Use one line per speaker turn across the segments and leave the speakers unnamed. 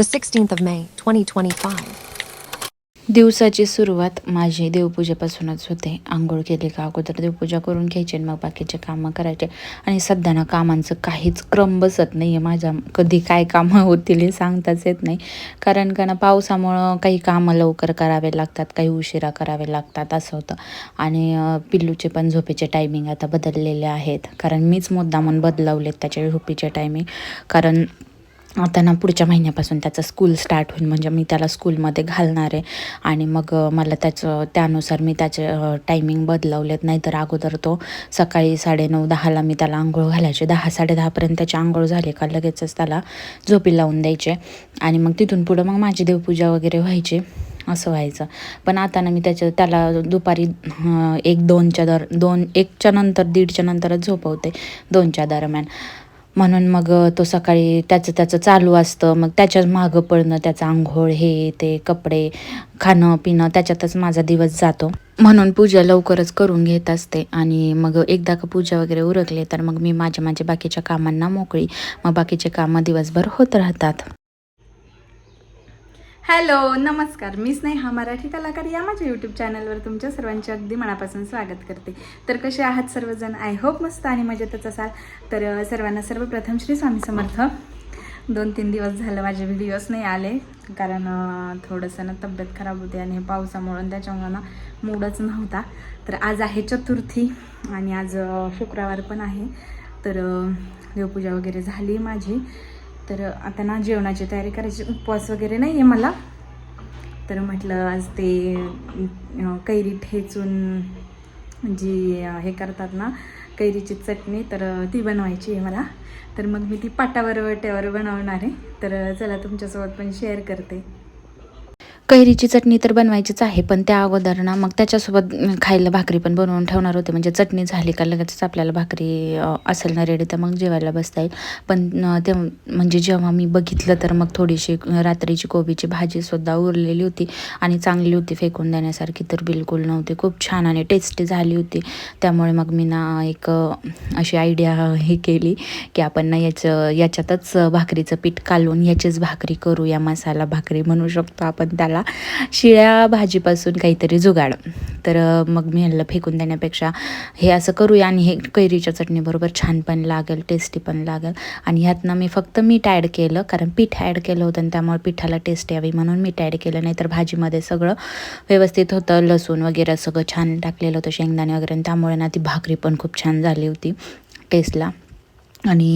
the 16th of May, 2025.
दिवसाची सुरुवात माझी देवपूजेपासूनच होते. आंघोळ केली का अगोदर देवपूजा करून घ्यायची आणि मग बाकीचे कामं करायचे. आणि सध्या ना कामांचं काहीच क्रम बसत नाही आहे माझ्या कधी काय कामं होतील हे सांगताच येत नाही. कारण का ना पावसामुळं काही कामं लवकर करावे लागतात काही उशिरा करावे लागतात असं होतं. आणि पिल्लूचे पण झोपेचे टायमिंग आता बदललेले आहेत. कारण मीच मुद्दामून बदलवलेत त्याच्या झोपेचे टायमिंग कारण आता ना पुढच्या महिन्यापासून त्याचं स्कूल स्टार्ट होईल. म्हणजे मी त्याला स्कूलमध्ये घालणार आहे. आणि मग मला त्याचं त्यानुसार मी त्याचे टायमिंग बदलवलेत. नाहीतर अगोदर तो सकाळी साडेनऊ दहाला मी त्याला आंघोळ घालायचे. दहा साडेदहापर्यंत त्याची आंघोळ झाली का लगेचच त्याला झोपी लावून द्यायचे. आणि मग तिथून पुढं मग माझी देवपूजा वगैरे व्हायची. असं व्हायचं. पण आता ना मी त्याच्या त्याला दुपारी एक दोनच्या दर दोन एकच्या नंतर दीडच्या नंतरच झोपवते. दोनच्या दरम्यान. म्हणून मग तो सकाळी त्याचं त्याचं चालू असतं. मग त्याच्याच मागं पडणं त्याचं आंघोळ हे ते कपडे खाणं पिणं त्याच्यातच माझा दिवस जातो. म्हणून पूजा लवकरच करून घेत असते. आणि मग एकदा का पूजा वगैरे उरकले तर मग मी माझ्या माझ्या बाकीच्या कामांना मोकळी. मग बाकीचे कामं दिवसभर होत राहतात.
हॅलो नमस्कार. मी स्नेहा मराठी कलाकार. या माझ्या यूट्यूब चॅनलवर तुमच्या सर्वांचे अगदी मनापासून स्वागत करते. तर कसे आहात सर्वजण? आय होप मस्त आणि मजेतच असाल. तर सर्वांना सर्वप्रथम श्री स्वामी समर्थ. दोन तीन दिवस झालं माझे व्हिडिओज नाही आले. कारण थोडंसं ना तब्येत खराब होते आणि हे पावसामुळं त्याच्यामुळं ना मूडच नव्हता. तर आज आहे चतुर्थी आणि आज शुक्रवार पण आहे. तर देवपूजा वगैरे झाली माझी. तर आता ना जेवणाची तयारी करायची. उपवास वगैरे नाही आहे मला. तर म्हटलं आज ते कैरी ठेचून जी हे करतात ना कैरीची चटणी तर ती बनवायची आहे मला. तर मग मी ती पाटावर वट्यावर बनवणार आहे. तर चला तुमच्यासोबत पण शेअर करते.
कैरीची चटणी तर बनवायचीच आहे पण त्या अगोदर ना मग त्याच्यासोबत खायला भाकरी पण बनवून ठेवणार होते. म्हणजे चटणी झाली का लगेचच आपल्याला भाकरी असेल ना रेडी तर मग जेवायला बसता येईल. पण ते म्हणजे जेव्हा मी बघितलं तर मग थोडीशी रात्रीची कोबीची भाजीसुद्धा उरलेली होती आणि चांगली होती फेकून देण्यासारखी तर बिलकुल नव्हती. खूप छान आणि टेस्टी झाली होती. त्यामुळे मग मी ना एक अशी आयडिया हे केली की आपण ना याचं याच्यातच भाकरीचं पीठ कालवून याचीच भाकरी करू या मसाला भाकरी म्हणू शकतो आपण त्याला. शिळ्या भाजीपासून काहीतरी जुगाड. तर मग मी ह्याला फेकून देण्यापेक्षा हे असं करूया आणि हे कैरीच्या चटणीबरोबर छान पण लागेल टेस्टी पण लागेल. आणि ह्यातनं मी फक्त मीठ ॲड केलं कारण पीठ ॲड केलं होतं आणि त्यामुळे पिठाला टेस्ट यावी म्हणून मीठ ॲड केलं. नाही तर भाजीमध्ये सगळं व्यवस्थित होतं लसूण वगैरे सगळं छान टाकलेलं होतं शेंगदाणे वगैरे. आणि त्यामुळे ना ती भाकरी पण खूप छान झाली होती टेस्टला आणि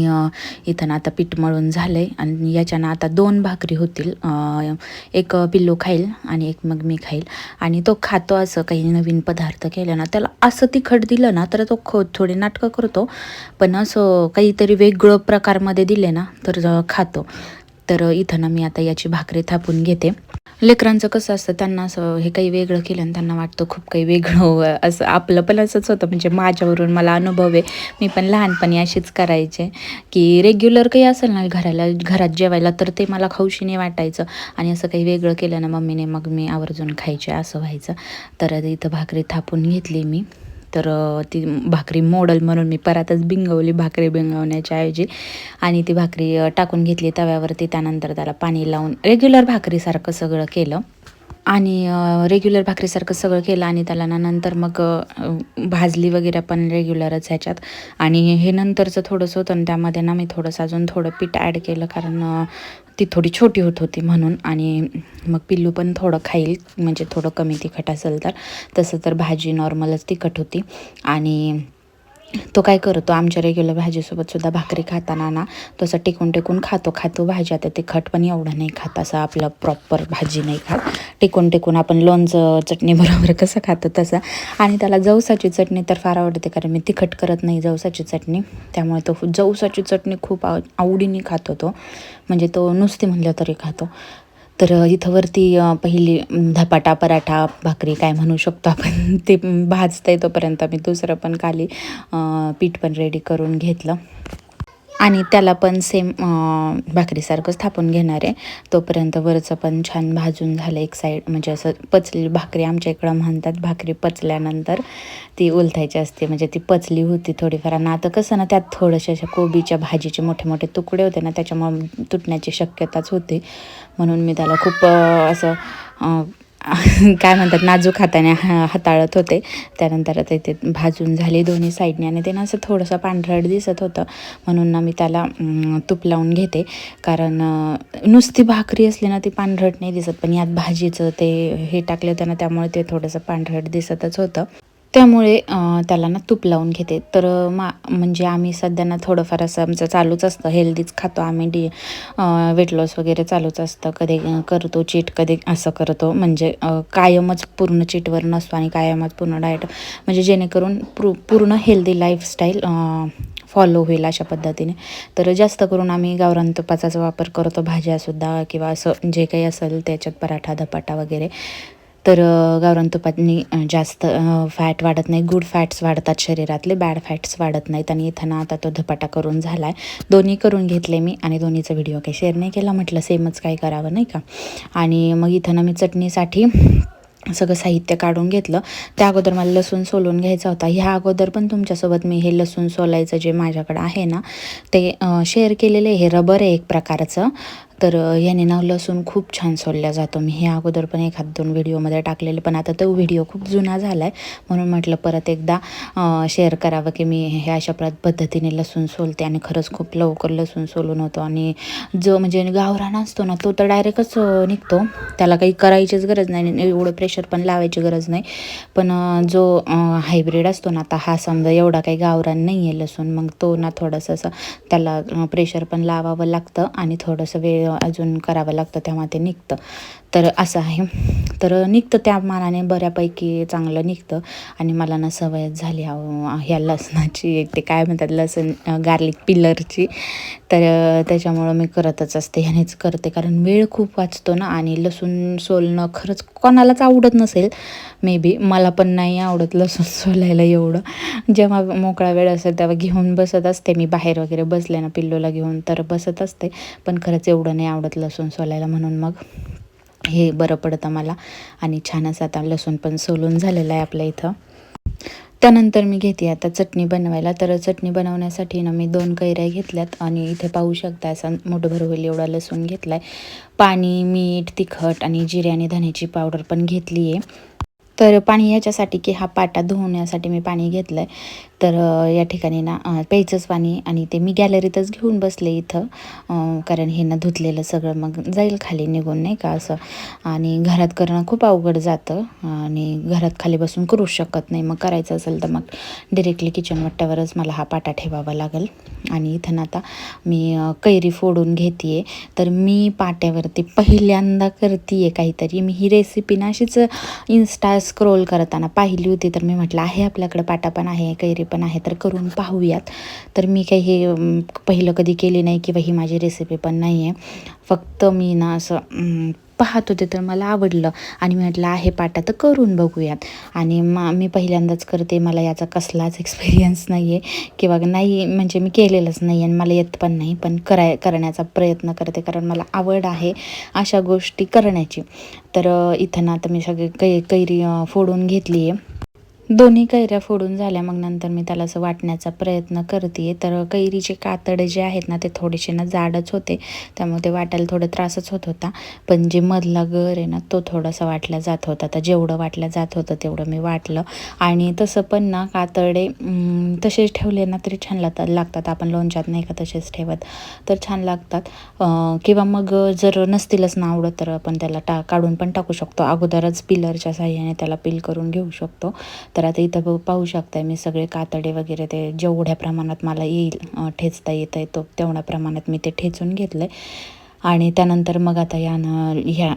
इथं ना आता पीठ मळून झालं आहे आणि याच्यानं आता दोन भाकरी होतील. एक पिल्लू खाईल आणि एक मग मी खाईल. आणि तो खातो असं काही नवीन पदार्थ केलं ना त्याला असं तिखट दिलं ना तर तो खो थोडे नाटकं करतो. पण असं काहीतरी वेगळं प्रकारमध्ये दिले ना तर खातो. तर इथं ना मी आता याची भाकरी थापून घेते. लेकरांचं कसं असतं त्यांना असं हे काही वेगळं केलं आणि त्यांना वाटतं खूप काही वेगळं असं आपलं पण असंच होतं म्हणजे माझ्यावरून मला अनुभव आहे. मी पण लहानपणी अशीच करायचे की रेग्युलर काही असेल ना घराला घरात जेवायला तर ते मला खाऊशीने वाटायचं. आणि असं काही वेगळं केलं ना मम्मीने मग मी आवर्जून खायचे असं व्हायचं. तर इथं भाकरी थापून घेतली मी. तर ती भाकरी मोडल म्हणून मी परतच बिंगवली भाकरी बिंगवण्याच्या ऐवजी. आणि ती भाकरी टाकून घेतली तव्यावरती. त्यानंतर त्याला पाणी लावून रेग्युलर भाकरीसारखं सगळं केलं. आणि रेग्युलर भाकरीसारखं सगळं केलं आणि त्याला ना नंतर मग भाजली वगैरे पण रेग्युलरच ह्याच्यात. आणि हे नंतरचं थोडंसं होतं आणि त्यामध्ये ना मी थोडंसं अजून थोडं पीठ ॲड केलं कारण ती थोडी छोटी होत होती म्हणून आणि मग पिल्लू पण थोडं खाईल म्हणजे थोडं कमी तिखट असेल तर. तसं तर भाजी नॉर्मलच तिखट होती. आणि तो काय करतो आमच्या रेग्युलर भाजीसोबतसुद्धा भाकरी खाताना ना तो असं टेकून टेकून खातो खातो भाजी. आता तिखट पण एवढं नाही खात असं आपलं प्रॉपर भाजी नाही खात. टेकून टेकून आपण लोणचं चटणी बरोबर कसं खातो तसं. आणि त्याला जवसाची चटणी तर फार आवडते कारण मी तिखट करत नाही जवसाची चटणी. त्यामुळे तो जवसाची चटणी खूप आव आवडीने खातो तो. म्हणजे तो नुसती म्हणलं तरी खातो. तर इथं वरती पहिली धपाटा पराठा भाकरी काय म्हणू शकतो आपण ते भाजता येतोपर्यंत मी दुसरं पण खाली पीठ पण रेडी करून घेतलं. आणि त्याला पण सेम भाकरीसारखं थापून घेणार आहे. तोपर्यंत वरचं पण छान भाजून झालं एक साईड म्हणजे असं पचली भाकरी आमच्या इकडं म्हणतात भाकरी पचल्यानंतर ती उलथायची असते म्हणजे ती पचली होती थोडीफार. आणि आता कसं ना त्यात थोडेसे अशा कोबीच्या भाजीचे मोठे मोठे तुकडे होते ना त्याच्यामुळे तुटण्याची शक्यताच होती. म्हणून मी त्याला खूप असं काय म्हणतात नाजूक हाताने हा हाताळत होते. त्यानंतर आता ते भाजून झाले दोन्ही साईडने आणि ते ना असं थोडंसं पांढरट दिसत होतं. म्हणून ना मी त्याला तूप लावून घेते. कारण नुसती भाकरी असली ना ती पांढरट नाही दिसत. पण यात भाजीचं ते हे टाकलं होतं ना त्यामुळे ते थोडंसं पांढरट दिसतच होतं. त्यामुळे त्याला ना तूप लावून घेते. तर मा म्हणजे आम्ही सध्या ना थोडंफार असं आमचं चालूच असतं. हेल्दीच खातो आम्ही. डी वेट लॉस वगैरे चालूच असतं. कधी करतो चीट कधी असं करतो. म्हणजे कायमच पूर्ण चीटवर नसतो आणि कायमच पूर्ण डाएट म्हणजे जेणेकरून पू पूर्ण हेल्दी लाईफस्टाईल फॉलो होईल अशा पद्धतीने. तर जास्त करून आम्ही गावरान तुपाचाच वापर करतो. भाज्यासुद्धा किंवा असं जे काही असेल त्याच्यात पराठा धपाटा वगैरे. तर गावरान तुपातनी जास्त फॅट वाढत नाही. गुड फॅट्स वाढतात शरीरातले बॅड फॅट्स वाढत नाहीत आणि इथं आता तो धपाटा करून झाला आहे दोन्ही करून घेतले मी आणि दोन्हीचा व्हिडिओ काही शेअर नाही केला म्हटलं सेमच काय करावं नाही का? आणि मग इथं मी चटणीसाठी सगळं साहित्य काढून घेतलं. त्या अगोदर मला लसूण सोलून घ्यायचा होता. ह्या अगोदर पण तुमच्यासोबत मी हे लसूण सोलायचं जे माझ्याकडं आहे ना ते शेअर केलेलं आहे. हे रबर आहे एक प्रकारचं. तर याने ना लसूण खूप छान सोलल्या जातो. मी हे अगोदर पण एखाद दोन व्हिडिओमध्ये टाकलेले पण आता तो व्हिडिओ खूप जुना झाला आहे म्हणून म्हटलं परत एकदा शेअर करावं की मी हे अशा प्र पद्धतीने लसूण सोलते आणि खरंच खूप लवकर लसूण सोलून होतो. आणि जो म्हणजे गावरान असतो ना तो तर डायरेक्टच निघतो. त्याला काही करायचीच गरज नाही एवढं प्रेशर पण लावायची गरज नाही. पण जो हायब्रिड असतो ना आता हा समजा एवढा काही गावरान नाही आहे लसूण. मग तो ना थोडंसं असं त्याला प्रेशर पण लावावं लागतं आणि थोडंसं वेळ अजून करावं लागतं तेव्हा ते निघतं. तर असं आहे. तर निघतं त्या मानाने बऱ्यापैकी चांगलं निघतं. आणि मला ना सवयच झाली अहो, ह्या लसणाची. एक ते काय म्हणतात लसण गार्लिक पिलरची तर त्याच्यामुळं मी करतच असते ह्यानेच करते. कारण वेळ खूप वाचतो ना आणि लसूण सोलणं खरंच कोणालाच आवडत नसेल मे बी मला पण नाही आवडत लसूण सोलायला एवढं. जेव्हा मोकळा वेळ असेल तेव्हा घेऊन बसत असते मी बाहेर वगैरे बसले ना पिल्लूला घेऊन तर बसत असते. पण खरंच एवढं नाही आवडत लसूण सोलायला म्हणून मग. हे बरं पडतं मला. आणि छान असं आता लसूण पण सोलून झालेलं आहे आपल्या इथं. त्यानंतर मी घेते आता चटणी बनवायला. तर चटणी बनवण्यासाठी ना मी दोन कैऱ्या घेतल्यात आणि इथे पाहू शकता असा मोठभर होईल एवढा लसूण घेतला आहे पाणी मीठ तिखट आणि जिरे आणि धण्याची पावडर पण घेतली आहे तर पाणी याच्यासाठी की हा पाटा धुवण्यासाठी मी पाणी घेतलं आहे तर या ठिकाणी ना प्यायचंच पाणी आणि ते मी गॅलरीतच घेऊन बसले इथं कारण हे ना धुतलेलं सगळं मग जाईल खाली निघून नाही का असं. आणि घरात करणं खूप अवघड जातं आणि घरात खाली बसून करू शकत नाही. मग करायचं असेल तर मग डिरेक्टली किचन वट्ट्यावरच मला हा पाटा ठेवावा लागेल. आणि इथं ना आता मी कैरी फोडून घेते तर मी पाट्यावरती पहिल्यांदा करते आहे काहीतरी. मी ही रेसिपी ना अशीच इन्स्टा स्क्रोल करताना पाहिली होती. तर मी म्हटलं आहे आपल्याकडं पाटा पण आहे कैरी पण आहे तर करून पाहूयात. तर मी काही हे पहिलं कधी केली नाही किंवा ही माझी रेसिपी पण नाही आहे फक्त मी ना असं पाहत होते तर मला आवडलं. आणि मी म्हटलं आहे पाटा तर करून बघूयात. आणि मा मी पहिल्यांदाच करते मला याचा कसलाच एक्सपिरियन्स नाही आहे किंवा नाही म्हणजे मी केलेलंच नाही आणि मला येत पण नाही पण कराय करण्याचा प्रयत्न करते कारण मला आवड आहे अशा गोष्टी करण्याची. तर इथं ना आता मी सगळे कै कैरी फोडून घेतली आहे दोन्ही कैऱ्या फोडून झाल्या. मग नंतर मी त्याला असं वाटण्याचा प्रयत्न करते तर कैरीचे कातडे जे आहेत ना ते थोडेसे ना जाडच होते. त्यामुळे ते वाटायला थोडं त्रासच होत होता. पण जे मधला गर आहे ना तो थोडासा वाटला जात होता. तर जेवढं वाटलं जात होतं तेवढं मी वाटलं. आणि तसं पण ना कातडे तसेच ठेवले ना तरी छान लागतात लागतात. आपण लोणच्यात नाही का तसेच ठेवत? तर छान लागतात. किंवा मग जर नसतीलच ना आवडत तर आपण त्याला टा काढून पण टाकू शकतो. अगोदरच पिलरच्या साह्याने त्याला पील करून घेऊ शकतो. तर आता इथं ब पाहू शकताय मी सगळे कातडे वगैरे ते जेवढ्या प्रमाणात मला येईल ठेचता येतं आहे तो तेवढ्या प्रमाणात मी ते ठेचून घेतलं आहे आणि त्यानंतर मग आता यानं ह्या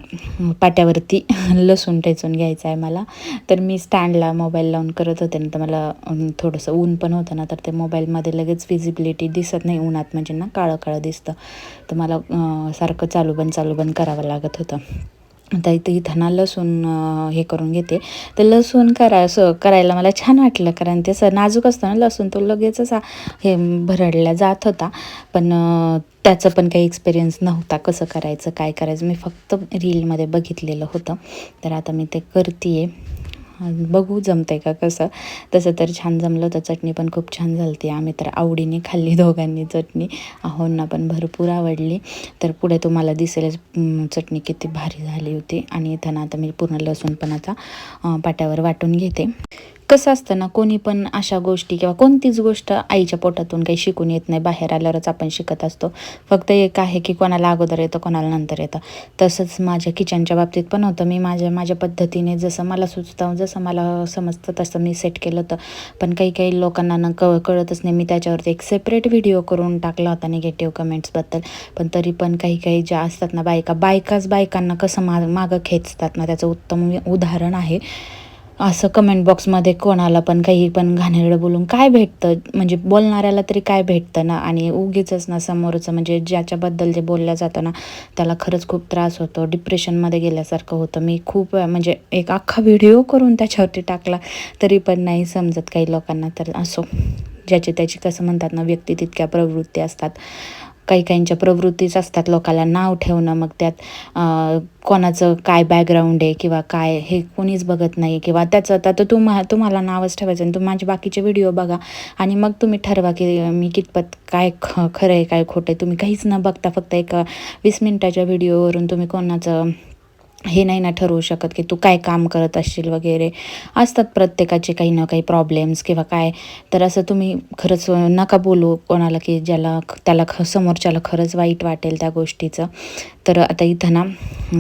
पाट्यावरती लसूण ठेचून घ्यायचं आहे मला. तर मी स्टँडला मोबाईल लावून करत होते ना तर मला थोडंसं ऊन पण होतं ना तर ते मोबाईलमध्ये लगेच विजिबिलिटी दिसत नाही उन्हात म्हणजे ना काळं काळं दिसतं. तर मला सारखं चालू बंद चालू बंद करावं लागत होतं. आता इथं इथं ना लसूण हे करून घेते. तर लसूण करा असं करायला मला छान वाटलं कारण ते असं नाजूक असतं ना लसूण तो लगेच असा हे भरडला जात होता. पण त्याचं पण काही एक्सपिरियन्स नव्हता कसं करायचं काय करायचं. मी फक्त रीलमध्ये बघितलेलं होतं. तर आता मी ते करते बघू जमतंय का कसं. तसं तर छान जमलं होतं. चटणी पण खूप छान झाली होती आम्ही तर आवडीने खाल्ली दोघांनी चटणी. आहोंना पण भरपूर आवडली. तर पुढे तुम्हाला दिसेलच चटणी किती भारी झाली होती. आणि इथं आता मी पूर्ण लसूण पण आता पाट्यावर वाटून घेते. कसं असतं ना कोणी पण अशा गोष्टी किंवा कोणतीच गोष्ट आईच्या पोटातून काही शिकून येत नाही बाहेर आल्यावरच आपण शिकत असतो. फक्त एक आहे की कोणाला अगोदर येतं कोणाला नंतर येतं. तसंच माझ्या किचनच्या बाबतीत पण होतं. मी माझ्या माझ्या पद्धतीने जसं मला सुचतं जसं मला समजतं तसं मी सेट केलं होतं. पण काही काही लोकांना न कळ कळतच नाही. मी त्याच्यावरती एक सेपरेट व्हिडिओ करून टाकला होता निगेटिव्ह कमेंट्सबद्दल पण तरी पण काही काही ज्या असतात ना बायका बायकाच बायकांना कसं मा मागं खेचतात ना त्याचं उत्तम उदाहरण आहे. असं कमेंट बॉक्समध्ये कोणाला पण काही पण घाणेरडं बोलून काय भेटतं? म्हणजे बोलणाऱ्याला तरी काय भेटतं ना? आणि उगीच ना समोरचं म्हणजे ज्याच्याबद्दल जे बोललं जातं ना त्याला खरंच खूप त्रास होतो. डिप्रेशनमध्ये गेल्यासारखं होतं. मी खूप वेळा म्हणजे एक अख्खा व्हिडिओ करून त्याच्यावरती टाकला तरी पण नाही समजत काही लोकांना. तर असो ज्याची त्याची कसं म्हणतात ना व्यक्ती तितक्या प्रवृत्ती असतात. काही काहींच्या प्रवृत्तीच असतात. लोकाला नाव ठेवणं मग त्यात कोणाचं काय बॅकग्राऊंड आहे किंवा काय हे कोणीच बघत नाही किंवा त्याचं आता तर तुम्हा तुम्हाला नावच ठेवायचं आणि तुम्ही माझे बाकीचे व्हिडिओ बघा आणि मग तुम्ही ठरवा की मी कितपत काय ख खरं आहे काय खोटं आहे. तुम्ही काहीच न बघता फक्त एक वीस मिनटाच्या व्हिडिओवरून तुम्ही कोणाचं हे नाही ना ठरवू शकत की तू काय काम करत असशील वगैरे. असतात प्रत्येकाचे काही ना काही प्रॉब्लेम्स किंवा काय. तर असं तुम्ही खरंच नका बोलू कोणाला की ज्याला त्याला ख समोरच्याला खरंच वाईट वाटेल त्या गोष्टीचं. तर आता इथं ना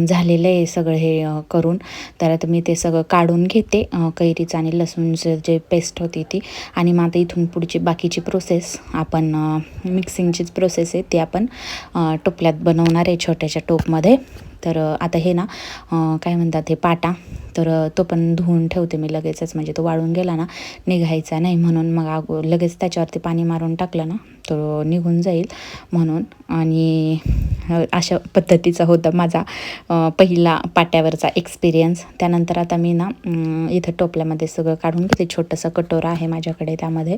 झालेलं आहे सगळं हे करून. तर आता मी ते सगळं काढून घेते कैरीचं आणि लसूणचं जे पेस्ट होती ती. आणि मग आता इथून पुढची बाकीची प्रोसेस आपण मिक्सिंगचीच प्रोसेस आहे ती आपण टोपल्यात बनवणार आहे छोट्याशा टोपमध्ये. तर आता हे ना काय म्हणतात हे पाटा तर तो पण धुवून ठेवते मी लगेचच. म्हणजे तो वाळून गेला ना निघायचा नाही म्हणून. मग अगो लगेच त्याच्यावरती पाणी मारून टाकलं ना तो निघून जाईल म्हणून. आणि अशा पद्धतीचा होता माझा पहिला पाट्यावरचा एक्सपिरियन्स त्यानंतर आता मी ना इथं टोपल्यामध्ये सगळं काढून घेते. छोटंसं कटोरा आहे माझ्याकडे त्यामध्ये.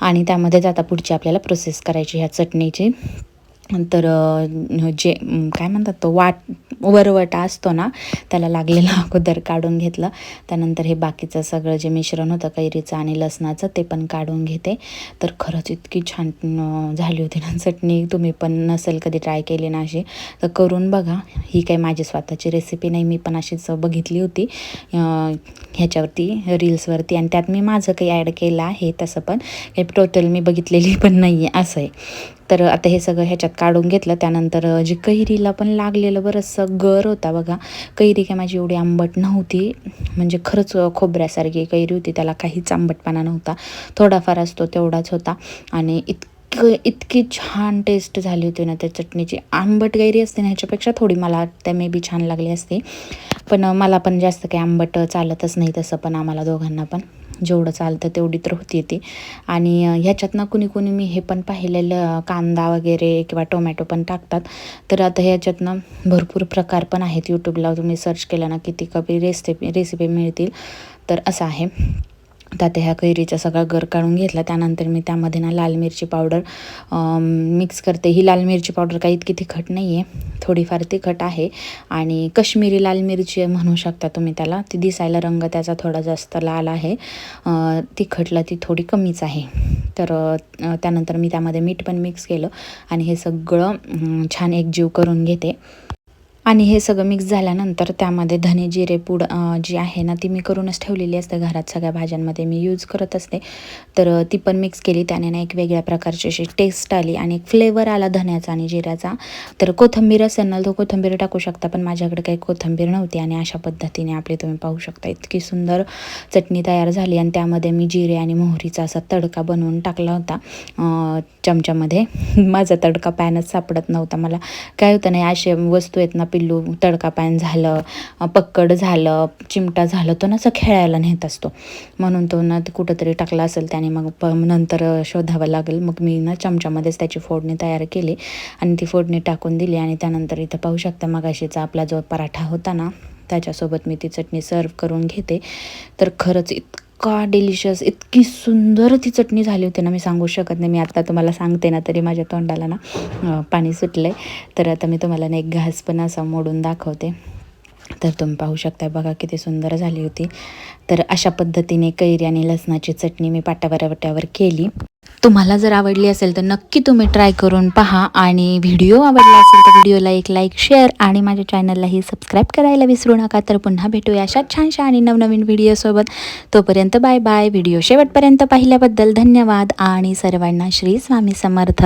आणि त्यामध्येच आता पुढची आपल्याला प्रोसेस करायची ह्या चटणीची. तर जे काय म्हणतात तो वाट वरवटा असतो ना त्याला लागलेला अगोदर काढून घेतलं. त्यानंतर हे बाकीचं सगळं जे मिश्रण होतं कैरीचं आणि लसणाचं ते पण काढून घेते. तर खरंच इतकी छान झाली होती ना चटणी. तुम्ही पण नसेल कधी ट्राय केली ना अशी तर करून बघा. ही काही माझी स्वतःची रेसिपी नाही मी पण अशीच बघितली होती. ह्याच्यावरती रील्सवरती आणि त्यात मी माझं काही ॲड केलं आहे तसं पण. काही टोटल मी बघितलेली पण नाही आहे असं आहे. तर आता हे सगळं ह्याच्यात काढून घेतलं. त्यानंतर जी कैरीला पण लागलेलं बरंचसं गर होता बघा. कैरी काय माझी एवढी आंबट नव्हती. म्हणजे खरंच खोबऱ्यासारखी कैरी होती. त्याला काहीच आंबटपणा नव्हता. थोडाफार असतो तेवढाच होता. आणि इतकं इतकी छान टेस्ट झाली होती ना त्या चटणीची. आंबट कैरी असते ना ह्याच्यापेक्षा थोडी मला त्या मे बी छान लागली असते. पण मला पण जास्त काही आंबट चालतच नाही तसं पण आम्हाला दोघांना पण. जेवढं चालतं तेवढी तर होती ती. आणि ह्याच्यातनं कुणी कुणी मी हे पण पाहिलेलं कांदा वगैरे किंवा टोमॅटो पण टाकतात. तर आता ह्याच्यातनं भरपूर प्रकार पण आहेत यूट्यूबला तुम्ही सर्च केलं ना किती कपी रेसिपी रेसिपी मिळतील. तर असं आहे. तर आता ह्या कैरीचा सगळा गर काढून घेतला. त्यानंतर मी त्यामध्ये ना लाल मिरची पावडर मिक्स करते. ही लाल मिरची पावडर काही इतकी तिखट नाही आहे थोडीफार तिखट आहे. आणि कश्मीरी लाल मिरची म्हणू शकता तुम्ही त्याला. ती दिसायला रंग त्याचा थोडा जास्त लाल आहे. तिखटला ती थोडी कमीच आहे. तर त्यानंतर मी त्यामध्ये मीठ पण मिक्स केलं. आणि हे सगळं छान एकजीव करून घेते. आणि हे सगळं मिक्स झाल्यानंतर त्यामध्ये धने जिरे पूड जी आहे ना ती मी करूनच ठेवलेली असते घरात सगळ्या भाज्यांमध्ये. मी यूज करत असते. तर ती पण मिक्स केली. त्याने ना एक वेगळ्या प्रकारची अशी टेस्ट आली आणि एक फ्लेवर आला धन्याचा आणि जिऱ्याचा. तर कोथिंबीर असेल ना तो कोथिंबीर टाकू शकता पण माझ्याकडे काही कोथिंबीर नव्हती आणि अशा पद्धतीने आपली तुम्ही पाहू शकता. इतकी सुंदर चटणी तयार झाली आणि त्यामध्ये मी जिरे आणि मोहरीचा असा तडका बनवून टाकला होता. चमच्यामध्ये. माझा तडका पॅनच सापडत नव्हता. मला काय होतं नाही असे वस्तू आहेत ना पिल्लू तडका पॅन झालं पक्कड झालं चिमटा झालं तो ना असं खेळायला नेत असतो. म्हणून तो ना कुठंतरी टाकला असेल त्याने मग प नंतर शोधावं लागेल. मग मी ना चमच्यामध्येच त्याची फोडणी तयार केली आणि ती फोडणी टाकून दिली आणि त्यानंतर इथं पाहू शकता मगाशीचा आपला जो पराठा होता ना त्याच्यासोबत मी ती चटणी सर्व करून घेते. तर खरंच इतका डिलिशियस इतकी सुंदर ती चटणी झाली होती ना मी सांगू शकत नाही. मी आता तुम्हाला सांगते ना तरी माझ्या तोंडाला ना पाणी सुटलं आहे तर आता मी तुम्हाला ना एक घास पण असा मोडून दाखवते. तर तुम्ही पाहू शकता बघा किती सुंदर झाली होती. तर अशा पद्धतीने कैरी आणि लसणाची चटणी मी पाट्यावरवट्यावर केली. तुम्हाला जर आवडली असेल तर नक्की तुम्ही ट्राय करून पहा आणि व्हिडिओ आवडला असेल तर व्हिडिओला एक लाईक शेअर आणि माझ्या चॅनललाही सबस्क्राईब करायला विसरू नका. तर पुन्हा भेटूया अशा छानशा आणि नवनवीन व्हिडिओसोबत तोपर्यंत बाय बाय. व्हिडिओ शेवटपर्यंत पाहिल्याबद्दल धन्यवाद आणि सर्वांना श्री स्वामी समर्थ.